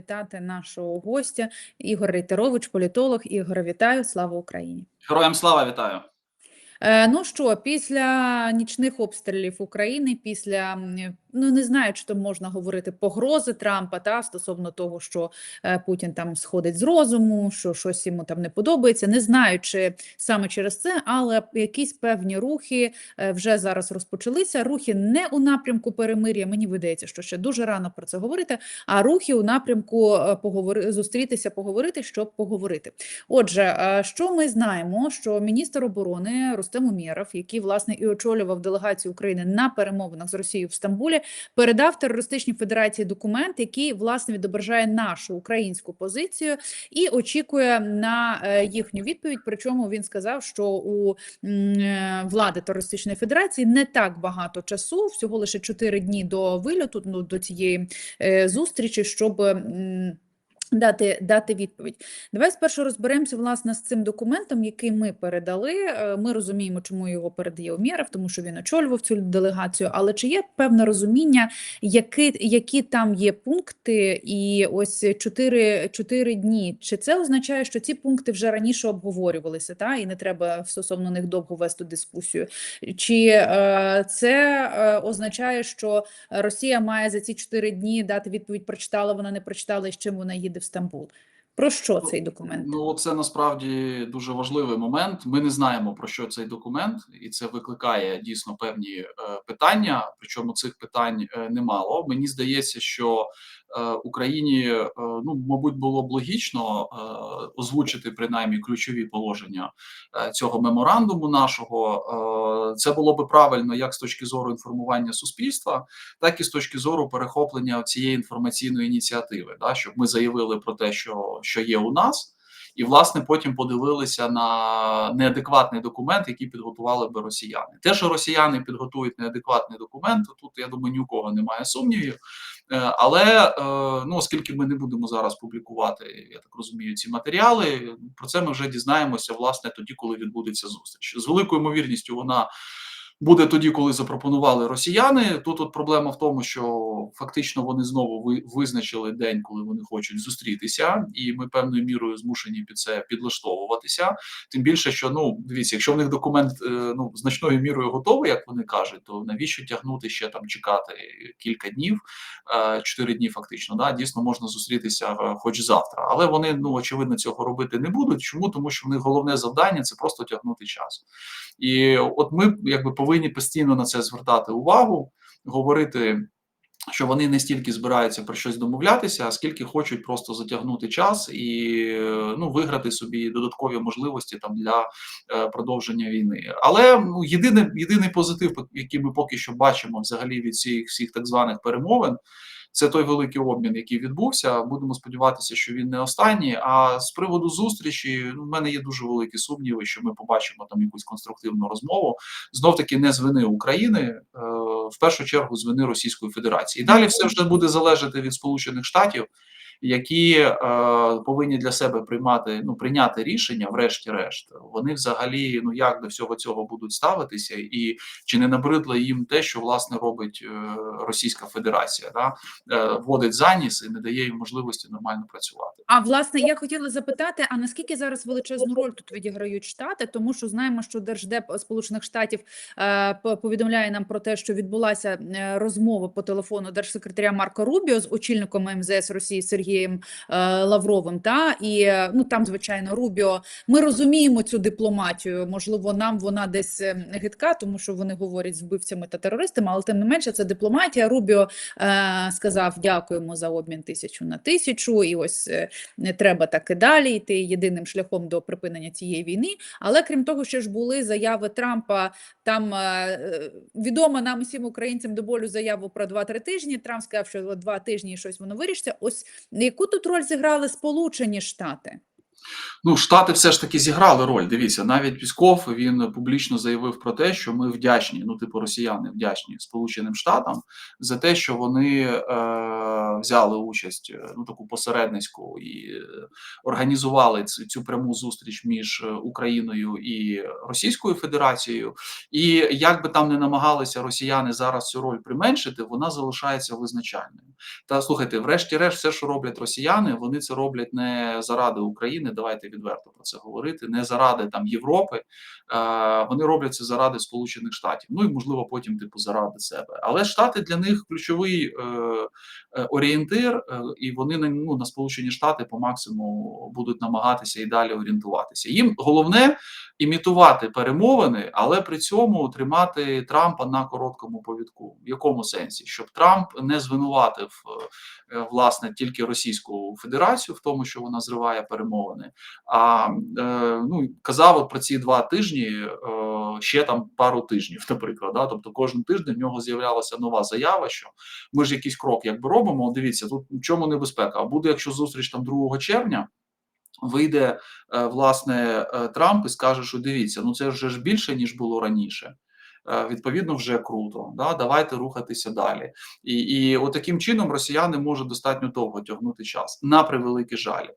Вітати нашого гостя Ігор Рейтерович, політолог. Ігор, вітаю! Слава Україні! Героям слава вітаю! Е, Ну що, після нічних обстрілів України, після ну не знаю, чи то можна говорити погрози Трампа та стосовно того, що е, Путін там сходить з розуму, що щось йому там не подобається. Не знаю, чи саме через це, але якісь певні рухи е, вже зараз розпочалися. Рухи не у напрямку перемир'я. Мені видається, що ще дуже рано про це говорити. А рухи у напрямку е, поговори зустрітися, поговорити, щоб поговорити. Отже, що ми знаємо, що міністр оборони Рустем Умєров, який власне і очолював делегацію України на перемовинах з Росією в Стамбулі, передав терористичній федерації документ, який власне відображає нашу українську позицію і очікує на е, їхню відповідь. Причому він сказав, що у е, влади терористичної федерації не так багато часу, всього лише 4 дні до вильоту, ну до цієї е, зустрічі, щоб. Дати дати відповідь. Давай спершу розберемося власне з цим документом, який ми передали. Е, Ми розуміємо, чому його передає Умєров, тому що він очолював цю делегацію. Але чи є певне розуміння, які, які там є пункти, і ось чотири, чотири дні? Чи це означає, що ці пункти вже раніше обговорювалися, та і не треба стосовно них довго вести дискусію? Чи е, це е, означає, що Росія має за ці чотири дні дати відповідь: прочитала вона, не прочитала, і з чим вона їде в Стамбул? Про що цей документ? Ну це насправді дуже важливий момент. Ми не знаємо про що цей документ, і це викликає дійсно певні е, питання. Причому цих питань е, немало. Мені здається, що Україні е, ну мабуть було б логічно е, озвучити принаймні ключові положення е, цього меморандуму. Нашого е, це було би правильно як з точки зору інформування суспільства, так і з точки зору перехоплення цієї інформаційної ініціативи, да, щоб ми заявили про те, що, що є у нас, і власне потім подивилися на неадекватний документ, який підготували би росіяни. Те, що росіяни підготують неадекватний документ, тут я думаю, ні у кого немає сумнівів. Е, Але е, ну, оскільки ми не будемо зараз публікувати, я так розумію, ці матеріали, про це ми вже дізнаємося власне тоді, коли відбудеться зустріч. З великою ймовірністю вона буде тоді, коли запропонували росіяни. Тут от проблема в тому, що фактично вони знову ви, визначили день, коли вони хочуть зустрітися, і ми певною мірою змушені під це підлаштовуватися. Тим більше, що ну дивіться, якщо в них документ е, ну значною мірою готовий, як вони кажуть, то навіщо тягнути ще там чекати кілька днів, е, чотири дні фактично, да дійсно можна зустрітися е, хоч завтра, але вони ну очевидно цього робити не будуть. Чому тому, що в них головне завдання це просто тягнути час, і от ми якби повинні постійно на це звертати увагу, говорити. Що вони не стільки збираються про щось домовлятися, а скільки хочуть просто затягнути час і ну виграти собі додаткові можливості там для е, продовження війни. Але ну єдиний, єдиний позитив, який ми поки що бачимо взагалі від всіх всіх так званих перемовин. Це той великий обмін, який відбувся. Будемо сподіватися, що він не останній. А з приводу зустрічі ну, в мене є дуже великі сумніви, що ми побачимо там якусь конструктивну розмову. Знов таки не з вини України, е, в першу чергу з вини Російської Федерації. І далі все вже буде залежати від Сполучених Штатів, які е, повинні для себе приймати ну прийняти рішення, врешті-решт. Вони взагалі ну як до всього цього будуть ставитися, і чи не набридло їм те, що власне робить е, Російська Федерація, да е, вводить заніс і не дає їм можливості нормально працювати. А власне, я хотіла запитати: а наскільки зараз величезну роль тут відіграють штати? Тому що знаємо, що держдеп Сполучених Штатів е, повідомляє нам про те, що відбулася е, розмова по телефону держсекретаря Марко Рубіо з очільником МЗС Росії Сергієм е, Лавровим. Та і е, ну там, звичайно, Рубіо. Ми розуміємо цю дипломатію. Можливо, нам вона десь е, гидка, тому що вони говорять з вбивцями та терористами, але тим не менше, це дипломатія. Рубіо е, сказав: дякуємо за обмін тисячу на тисячу, і ось не треба так і далі йти єдиним шляхом до припинення цієї війни. Але крім того, ще ж були заяви Трампа. Там е, відома нам усім українцям до болю заяву про 2-3 тижні. Трамп сказав, що два тижні щось воно вирішиться. Ось яку тут роль зіграли Сполучені Штати? Ну, Штати все ж таки зіграли роль. Дивіться, навіть Пісков він публічно заявив про те, що ми вдячні, ну, типу, росіяни вдячні Сполученим Штатам за те, що вони е, взяли участь е, ну таку посередницьку і е, організували цю, цю пряму зустріч між е, Україною і Російською Федерацією. І як би там не намагалися росіяни зараз цю роль применшити, вона залишається визначальною. Та слухайте, врешті-решт, все, що роблять росіяни, вони це роблять не заради України. Давайте відверто про це говорити, не заради там Європи. Е, вони роблять це заради Сполучених Штатів. Ну і можливо потім, типу, заради себе. Але Штати для них ключовий е, е, орієнтир, е, і вони на ну на Сполучені Штати по максимуму будуть намагатися і далі орієнтуватися. Їм головне імітувати перемовини, але при цьому тримати Трампа на короткому повідку. В якому сенсі? Щоб Трамп не звинуватив е, власне тільки Російську Федерацію в тому, що вона зриває перемовини. А е, ну казав про ці два тижні е, ще там пару тижнів, наприклад. Да? Тобто кожен тиждень в нього з'являлася нова заява, що ми ж якийсь крок якби робимо. Дивіться, тут в чому небезпека? А буде, якщо зустріч там 2 червня. Вийде е, власне е, Трамп і скаже, що дивіться, ну це вже ж більше ніж було раніше. Е, Відповідно, вже круто. Да? Давайте рухатися далі. І і от таким чином росіяни можуть достатньо довго тягнути час на превеликий жаль. Е,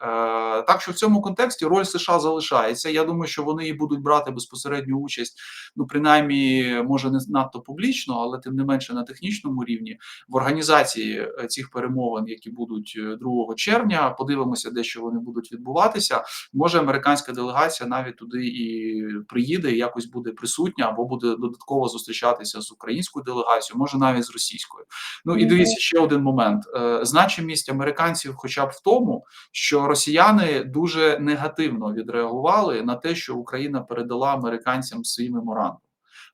Так що в цьому контексті роль США залишається. Я думаю, що вони і будуть брати безпосередню участь, ну принаймні, може не надто публічно, але тим не менше на технічному рівні в організації е, цих перемовин, які будуть е, 2 червня. Подивимося, де що вони будуть відбуватися. Може, американська делегація навіть туди і приїде, і якось буде присутня або буде додатково зустрічатися з українською делегацією, може навіть з російською. Ну і дивіться ще один момент: Е, значимість американців, хоча б в тому, що росіяни дуже негативно відреагували на те, що Україна передала американцям свій меморандум.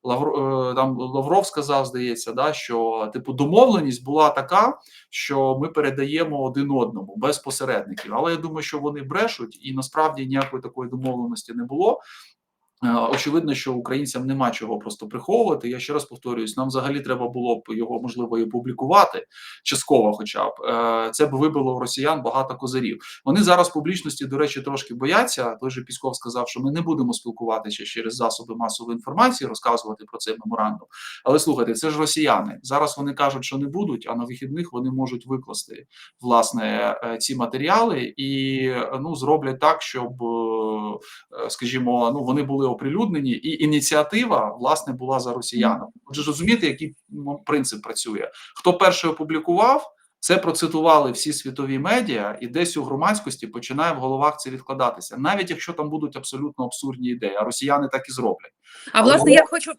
Лавро, е, там Лавров сказав, здається, да, що типу домовленість була така, що ми передаємо один одному без посередників. Але я думаю, що вони брешуть, і насправді ніякої такої домовленості не було. Е, Очевидно, що українцям нема чого просто приховувати. Я ще раз повторююсь, нам взагалі треба було б його можливо і публікувати частково, хоча б Е, це б вибило у росіян багато козирів. Вони зараз публічності, до речі, трошки бояться. Той же Пісков сказав, що ми не будемо спілкуватися через засоби масової інформації, розказувати про цей меморандум. Але слухайте, це ж росіяни. Зараз вони кажуть, що не будуть, а на вихідних вони можуть викласти власне е, ці матеріали і ну зроблять так, щоб, скажімо, ну вони були оприлюднені, і ініціатива власне була за росіянами. Отже, розумієте, який ну, принцип працює? Хто перший опублікував? Це процитували всі світові медіа, і десь у громадськості починає в головах це відкладатися, навіть якщо там будуть абсолютно абсурдні ідеї, а росіяни так і зроблять. А власне, воно- я хочу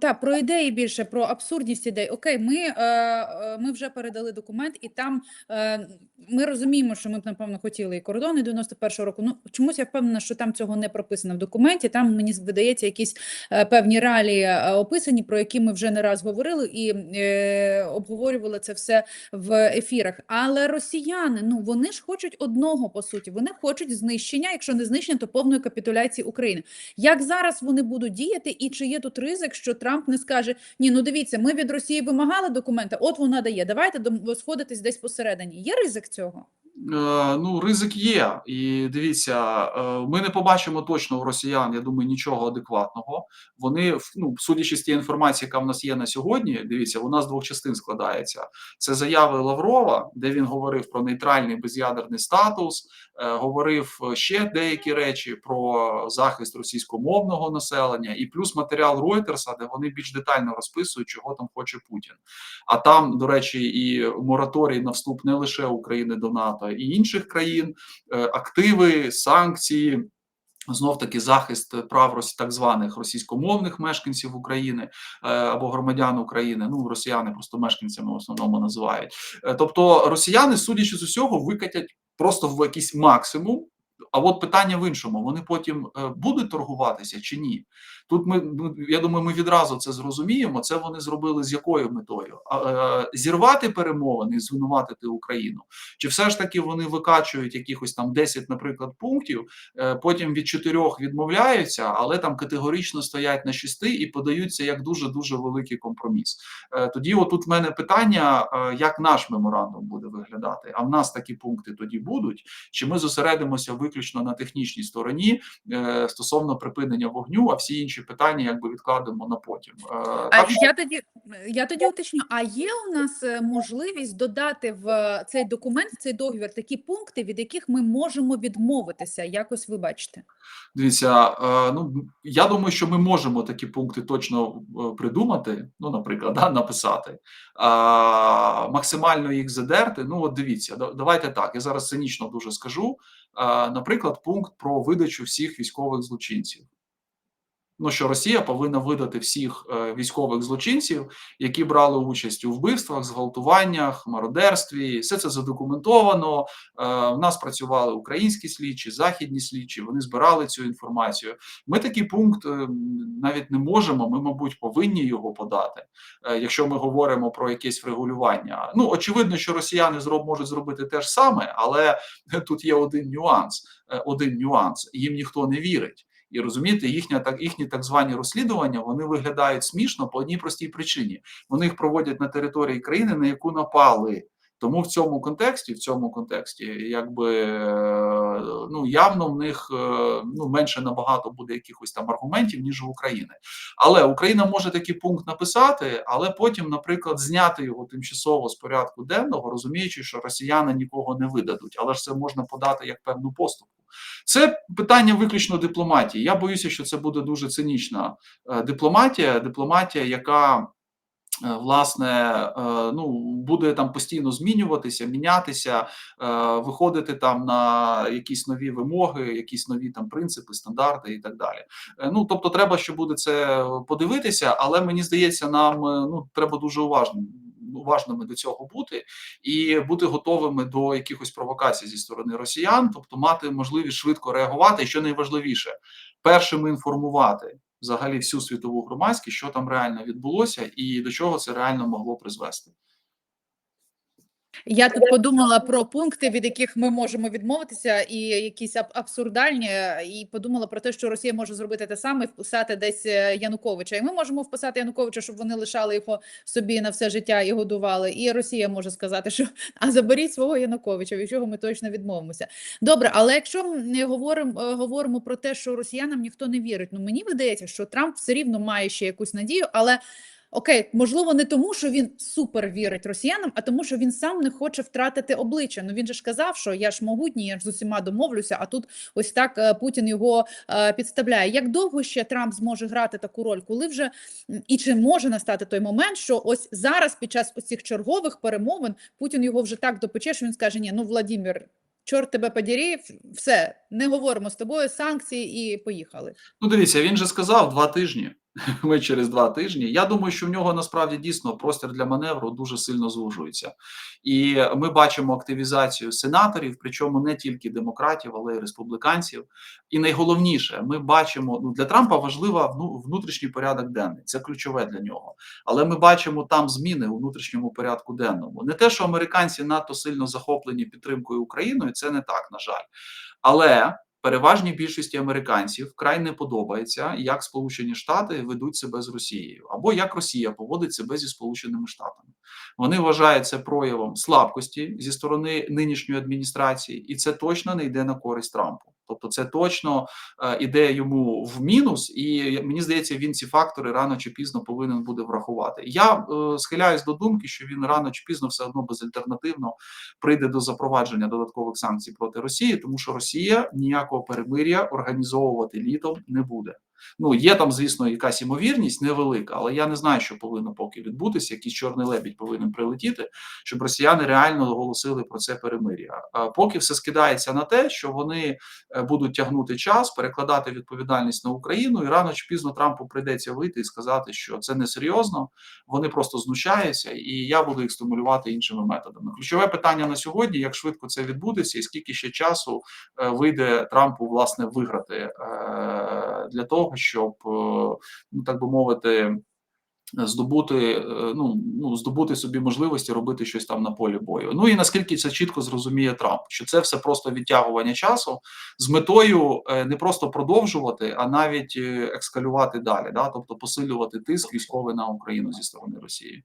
та про ідеї більше, про абсурдність ідей. Окей, ми, е, е, ми вже передали документ, і там е, ми розуміємо, що ми б напевно хотіли і кордони 91-го року. Ну чомусь я впевнена, що там цього не прописано в документі. Там мені видається якісь е, певні реалії е, описані, про які ми вже не раз говорили і е, обговорювали це все в ефірах. Але росіяни, ну вони ж хочуть одного по суті. Вони хочуть знищення, якщо не знищення, то повної капітуляції України. Як зараз вони будуть діяти, і чи є тут ризик, що Трамп не скаже: ні, ну дивіться, ми від Росії вимагали документи, от вона дає. Давайте сходитись десь посередині. Є ризик цього? Е, Ну, ризик є, і дивіться, е, ми не побачимо точно у росіян. Я думаю, нічого адекватного. Вони ну, судячи з тієї інформації, яка в нас є на сьогодні. Дивіться, вона з двох частин складається. Це заяви Лаврова, де він говорив про нейтральний без'ядерний статус, е, говорив ще деякі речі про захист російськомовного населення, і плюс матеріал Ройтерса, де вони більш детально розписують, чого там хоче Путін. А там, до речі, і мораторій на вступ не лише України до НАТО, і інших країн, е, активи, санкції. Знов таки захист прав так званих російськомовних мешканців України е, або громадян України. Ну росіяни просто мешканцями в основному називають. Е, Тобто росіяни, судячи з усього, викатять просто в якийсь максимум. А от питання в іншому: вони потім е, будуть торгуватися чи ні? Тут ми ну, я думаю, ми відразу це зрозуміємо. Це вони зробили з якою метою? Е, Зірвати перемовини і звинуватити Україну, чи все ж таки вони викачують якихось там 10, наприклад, пунктів, е, потім від чотирьох відмовляються, але там категорично стоять на шести і подаються як дуже дуже великий компроміс. Е, Тоді, отут в мене питання: як наш меморандум буде виглядати? А в нас такі пункти тоді будуть? Чи ми зосередимося виключно на технічній стороні стосовно припинення вогню, а всі інші питання якби відкладемо на потім? Е, А Так що я тоді я тоді уточню: а є у нас е, можливість додати в е, цей документ, в цей договір такі пункти, від яких ми можемо відмовитися? Якось ви бачите? Дивіться, е, ну я думаю, що ми можемо такі пункти точно придумати. Ну, наприклад, да, написати а, максимально їх задерти. Ну, от дивіться, давайте так. Я зараз цинічно дуже скажу. Наприклад, пункт про видачу всіх військових злочинців. Ну, що Росія повинна видати всіх е, військових злочинців, які брали участь у вбивствах, зґвалтуваннях, мародерстві. Все це задокументовано. Е, в нас працювали українські слідчі, західні слідчі. Вони збирали цю інформацію. Ми такий пункт е, навіть не можемо. Ми, мабуть, повинні його подати, якщо ми говоримо про якесь врегулювання. Ну очевидно, що росіяни можуть зробити те ж саме, але тут є один нюанс. Один нюанс: їм ніхто не вірить. І розумієте, їхня так їхні так звані розслідування вони виглядають смішно по одній простій причині. Вони їх проводять на території країни, на яку напали. Тому в цьому контексті, в цьому контексті, якби е, ну явно в них е, ну менше набагато буде якихось там аргументів ніж у України. Але Україна може такий пункт написати, але потім, наприклад, зняти його тимчасово з порядку денного, розуміючи, що росіяни нікого не видадуть, але ж це можна подати як певну поступку. Це питання виключно дипломатії. Я боюся, що це буде дуже цинічна е, дипломатія, дипломатія, яка власне е, ну буде там постійно змінюватися, мінятися, е, виходити там на якісь нові вимоги, якісь нові там принципи, стандарти і так далі. Е, Ну тобто, треба, що буде це подивитися, але мені здається, нам е, ну треба дуже уважним. Уважними до цього бути і бути готовими до якихось провокацій зі сторони росіян, тобто мати можливість швидко реагувати, і що найважливіше, першими інформувати взагалі всю світову громадськість, що там реально відбулося, і до чого це реально могло призвести. Я тут подумала про пункти, від яких ми можемо відмовитися, і якісь аб- абсурдальні, і подумала про те, що Росія може зробити те саме, вписати десь е, Януковича. І ми можемо вписати Януковича, щоб вони лишали його собі на все життя і годували. І Росія може сказати, що а заберіть свого Януковича, від чого ми точно відмовимося. Добре, але якщо ми говоримо, е, говоримо про те, що росіянам ніхто не вірить, ну мені видається, що Трамп все рівно має ще якусь надію, але. Окей, можливо, не тому, що він супер вірить росіянам, а тому, що він сам не хоче втратити обличчя. Ну він же ж казав, що я ж могутній, я ж з усіма домовлюся. А тут ось так е, Путін його е, підставляє. Як довго ще Трамп зможе грати таку роль, коли вже і чи може настати той момент, що ось зараз, під час оцих чергових перемовин, Путін його вже так допече, що він скаже: Ні, ну Владімір, чорт тебе подірі, все не говоримо з тобою, санкції і поїхали. Ну, дивіться, він же сказав два тижні. Ми через два тижні. Я думаю, що в нього насправді дійсно простір для маневру дуже сильно звужується, і ми бачимо активізацію сенаторів, причому не тільки демократів, але й республіканців. І найголовніше, ми бачимо ну для Трампа важлива ну, внутрішній порядок денний. Це ключове для нього. Але ми бачимо там зміни у внутрішньому порядку денному. Не те, що американці надто сильно захоплені підтримкою Україною, це не так, на жаль. Але переважній більшості американців вкрай не подобається, як Сполучені Штати ведуть себе з Росією, або як Росія поводить себе зі Сполученими Штатами. Вони вважають це проявом слабкості зі сторони нинішньої адміністрації, і це точно не йде на користь Трампу. Тобто, це точно е, іде йому в мінус, і мені здається, він ці фактори рано чи пізно повинен буде врахувати. Я е, схиляюсь до думки, що він рано чи пізно все одно безальтернативно прийде до запровадження додаткових санкцій проти Росії, тому що Росія ніякого перемир'я організовувати літом не буде. Ну є там, звісно, якась імовірність невелика, але я не знаю, що повинно поки відбутися. Якийсь чорний лебідь повинен прилетіти, щоб росіяни реально оголосили про це перемир'я. Поки все скидається на те, що вони е, будуть тягнути час, перекладати відповідальність на Україну, і рано чи пізно Трампу прийдеться вийти і сказати, що це не серйозно, вони просто знущаються, і я буду їх стимулювати іншими методами. Ключове питання на сьогодні: як швидко це відбудеться, і скільки ще часу е, вийде Трампу власне виграти е, для того, щоб е, ну так би мовити. Здобути е, ну, ну здобути собі можливості робити щось там на полі бою. Ну і наскільки це чітко зрозуміє Трамп, що це все просто відтягування часу з метою е, не просто продовжувати, а навіть екскалювати далі, да, тобто посилювати тиск військовий на Україну зі сторони Росії.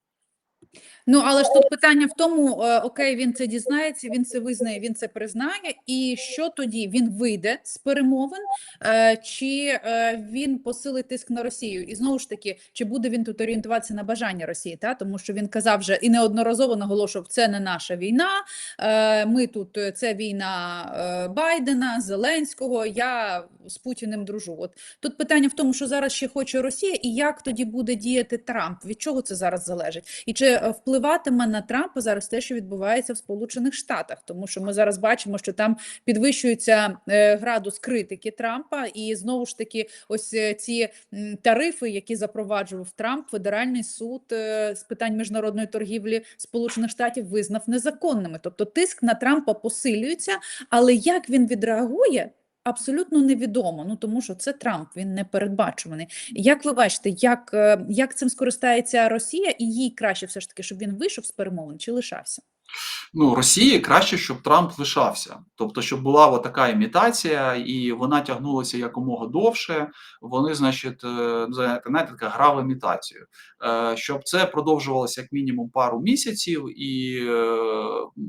Ну, але ж тут питання в тому, е, окей, він це дізнається, він це визнає, він це признає, і що тоді він вийде з перемовин, е, чи е, він посилить тиск на Росію? І знову ж таки, чи буде він тут орієнтуватися на бажання Росії? Та тому що він казав вже і неодноразово наголошував, це не наша війна. Ми тут це війна Байдена, Зеленського. Я з Путіним дружу. От тут питання в тому, що зараз ще хоче Росія, і як тоді буде діяти Трамп? Від чого це зараз залежить? І чи е, впливатиме на Трампа зараз те, що відбувається в Сполучених Штатах? Тому що ми зараз бачимо, що там підвищується е, градус критики Трампа, і знову ж таки, ось е, ці тарифи, які запроваджував Трамп, федеральний суд е, з питань міжнародної торгівлі Сполучених Штатів визнав незаконними. Тобто тиск на Трампа посилюється, але як він відреагує? Абсолютно невідомо, ну тому що це Трамп, він не передбачуваний. Як ви бачите, як, е, як цим скористається Росія, і їй краще все ж таки, щоб він вийшов з перемовин чи лишався? Ну, Росії краще, щоб Трамп лишався, тобто, щоб була така імітація, і вона тягнулася якомога довше. Вони, значить, е, знаєте, така гра в імітацію, Е, щоб це продовжувалося як мінімум пару місяців, і е,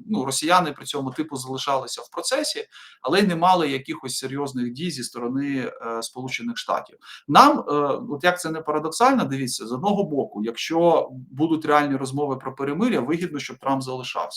ну, росіяни при цьому типу залишалися в процесі, але й не мали якихось серйозних дій зі сторони Сполучених Штатів. Нам, от як це не парадоксально, дивіться з одного боку, якщо будуть реальні розмови про перемиря, вигідно, щоб Трамп залишався.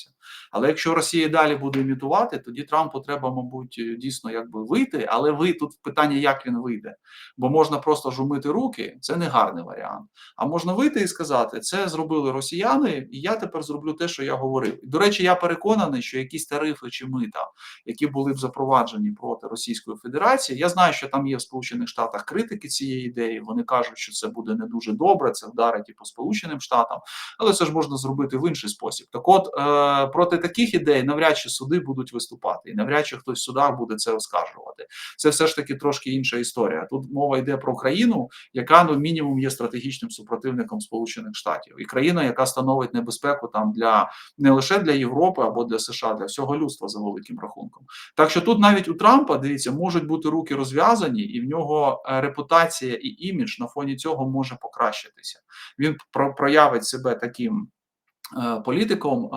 Але якщо Росія далі буде імітувати, тоді Трампу треба, мабуть, дійсно якби вийти. Але ви тут питання, як він вийде, бо можна просто жумити руки, це не гарний варіант. А можна вийти і сказати, це зробили росіяни, і я тепер зроблю те, що я говорив. До речі, я переконаний, що якісь тарифи чи мита, які були б запроваджені проти Російської Федерації, я знаю, що там є в Сполучених Штатах критики цієї ідеї. Вони кажуть, що це буде не дуже добре, це вдарить і по Сполученим Штатам, але це ж можна зробити в інший спосіб. Так, от е, проти таких ідей навряд чи суди будуть виступати, і навряд чи хтось в судах буде це оскаржувати. Це все ж таки трошки інша історія. Тут мова йде про країну, яка ну мінімум є стратегічним супротивником Сполучених Штатів, і країна, яка становить небезпеку там для не лише для Європи або для США, для всього людства за великим рахунком. Так що тут навіть у Трампа дивіться, можуть бути руки розв'язані, і в нього е, репутація і імідж на фоні цього може покращитися. Він проявить себе таким. Е, Політиком, е,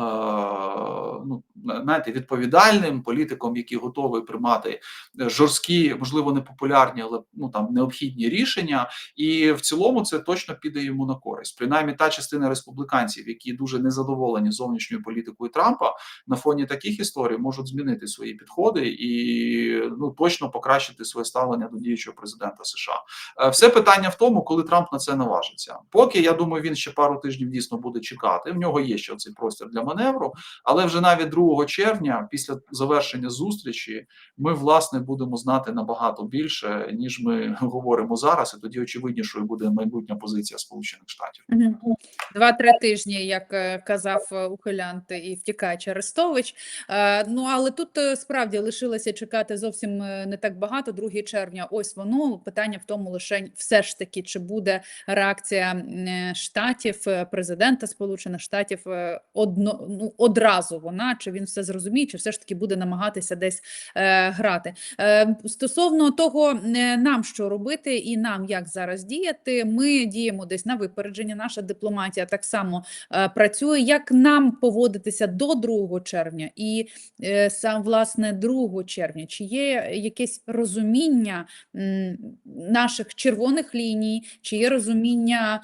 ну знаєте, відповідальним політиком, який готовий приймати е, жорсткі, можливо, непопулярні, але ну там необхідні рішення, і в цілому це точно піде йому на користь. Принаймні, та частина республіканців, які дуже незадоволені зовнішньою політикою Трампа, на фоні таких історій можуть змінити свої підходи і ну точно покращити своє ставлення до діючого президента США. Все питання в тому, коли Трамп на це наважиться. Поки я думаю, він ще пару тижнів дійсно буде чекати. В нього є ще цей простір для маневру, але вже навіть 2 червня, після завершення зустрічі, ми власне будемо знати набагато більше, ніж ми говоримо зараз. І тоді очевиднішою буде майбутня позиція Сполучених Штатів. Два-три тижні, як е, казав е, ухилянт і втікач Арестович. Е, Ну але тут справді лишилося чекати зовсім не так багато. 2 червня. Ось воно питання в тому, лише все ж таки, чи буде реакція штатів, президента Сполучених Штатів е, одно ну одразу вона, чи він все зрозуміє, чи все ж таки буде намагатися десь е, грати. Е, Стосовно того, е, нам що робити і нам як зараз діяти, ми діємо десь на випередження. Наша дипломатія так само е, працює. Як нам поводитися до 2 червня і е, сам власне 2 червня? Чи є якесь розуміння наших червоних ліній, чи є розуміння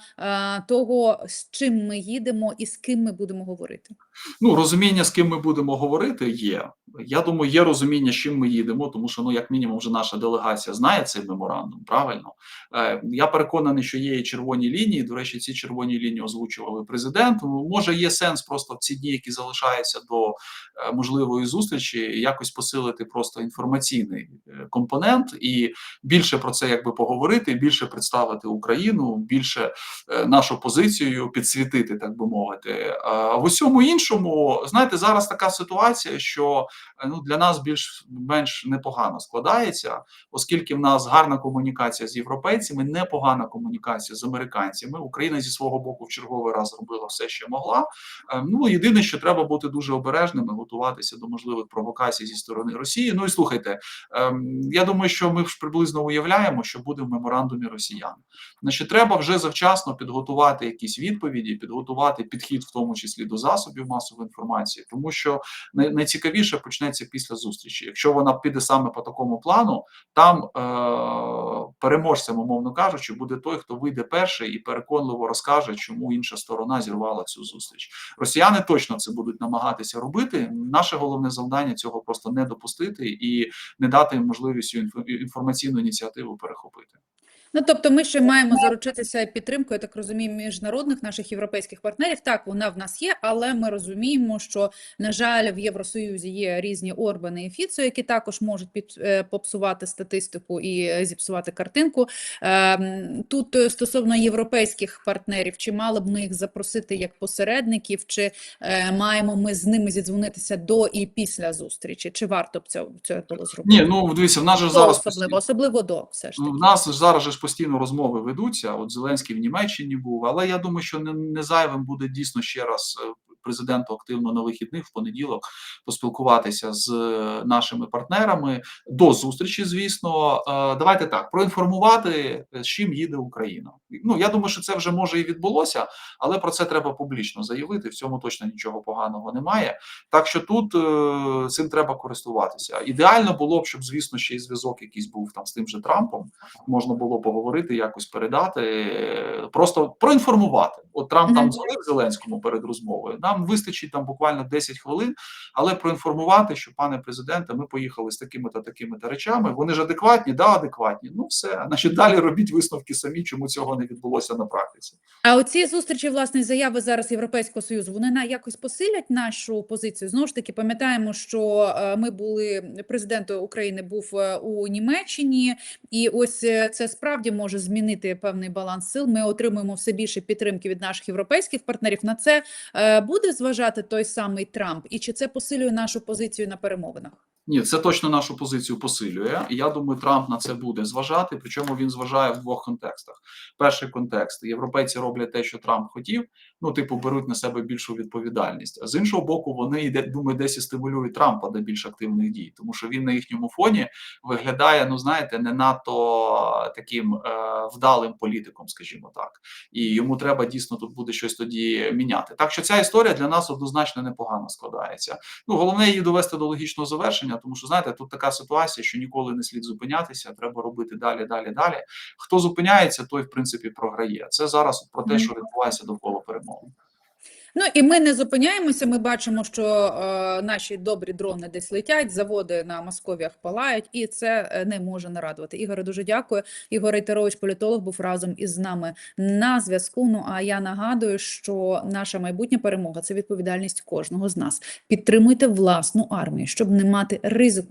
того, з чим ми їдемо і з ким ми будемо говорити? Ну, розуміння, з ким ми будемо говорити, є. Я думаю, є розуміння, з чим ми їдемо, тому що, ну, як мінімум, вже наша делегація знає цей меморандум. Правильно, е, я переконаний, що є і червоні лінії. До речі, ці червоні лінії озвучували президент. Ну, може, є сенс просто в ці дні, які залишаються до е, можливої зустрічі, якось посилити просто інформаційний е, компонент і більше про це якби поговорити, більше представити Україну, більше е, нашу позицію підсвітити, так би мовити. А в усьому іншому. Іншому, знаєте, зараз така ситуація, що е, ну для нас більш-менш непогано складається, оскільки в нас гарна комунікація з європейцями, непогана комунікація з американцями. Україна зі свого боку в черговий раз робила все, що могла. Е, Ну єдине, що треба бути дуже обережними, готуватися до можливих провокацій зі сторони Росії. Ну і слухайте, ем, я думаю, що ми ж приблизно уявляємо, що буде в меморандумі росіян. Значить, треба вже завчасно підготувати якісь відповіді, підготувати підхід, в тому числі до засобів масової інформації, тому що найцікавіше почнеться після зустрічі. Якщо вона піде саме по такому плану, там е- переможцем, умовно кажучи, буде той, хто вийде перший і переконливо розкаже, чому інша сторона зірвала цю зустріч. Росіяни точно це будуть намагатися робити. Наше головне завдання цього просто не допустити і не дати їм можливість інформаційну ініціативу перехопити. Ну, тобто ми ще маємо заручитися підтримкою, я так розумію, міжнародних наших європейських партнерів. Так, вона в нас є, але ми розуміємо, що, на жаль, в Євросоюзі є різні Орбани і Фіцо, які також можуть під, е, попсувати статистику і е, зіпсувати картинку. Ем, Тут е, стосовно європейських партнерів, чи мали б ми їх запросити як посередників, чи е, маємо ми з ними зідзвонитися до і після зустрічі? Чи варто б це, це було зробити? Ні, ну дивіться, в нас же зараз особливо, особливо до все ж Ну, таки. в нас зараз же ж постійно розмови ведуться. От Зеленський в Німеччині був, але я думаю, що не, не зайвим буде дійсно ще раз е, президенту активно на вихідних в понеділок поспілкуватися з е, нашими партнерами до зустрічі. Звісно, Е, давайте так проінформувати, з чим їде Україна. Ну я думаю, що це вже може і відбулося, але про це треба публічно заявити. В цьому точно нічого поганого немає. Так що тут е, цим треба користуватися. Ідеально було б, щоб звісно ще й зв'язок якийсь був там з тим же Трампом можна було поговорити, якось передати, е, просто проінформувати. От Трамп там Мгм. дзвонив Зеленському перед розмовою. Нам вистачить там буквально 10 хвилин, але проінформувати, що пане президенте, ми поїхали з такими та такими та речами. Вони ж адекватні, да, адекватні. Ну все, значить, далі робіть висновки самі, чому цього не відбулося на практиці. А оці зустрічі, власне, заяви зараз Європейського союзу, вони на якось посилять нашу позицію. Знову ж таки, пам'ятаємо, що е, ми були президент України був е, у Німеччині, і ось е, це справді може змінити певний баланс сил. Ми отримуємо все більше підтримки від наших європейських партнерів. На це буде зважати той самий Трамп, і чи це посилює нашу позицію на перемовинах? Ні, це точно нашу позицію посилює. І я думаю, Трамп на це буде зважати. Причому він зважає в двох контекстах. Перший контекст: європейці роблять те, що Трамп хотів. Ну, типу, беруть на себе більшу відповідальність. А з іншого боку, вони йде, думаю, десь і стимулюють Трампа до більш активних дій, тому що він на їхньому фоні виглядає, ну знаєте, не надто таким е, вдалим політиком, скажімо так. І йому треба дійсно тут буде щось тоді міняти. Так що ця історія для нас однозначно непогано складається. Ну, головне її довести до логічного завершення, тому що знаєте, тут така ситуація, що ніколи не слід зупинятися. Треба робити далі, далі, далі. Хто зупиняється, той в принципі програє. Це зараз про те, що відбувається довкола перемоги. Ну і ми не зупиняємося. Ми бачимо, що е, наші добрі дрони десь летять, заводи на Московіях палають, і це е, не може не радувати. Ігоре, дуже дякую. Ігор Рейтерович, політолог, був разом із нами на зв'язку. Ну а я нагадую, що наша майбутня перемога це відповідальність кожного з нас. Підтримуйте власну армію, щоб не мати ризику.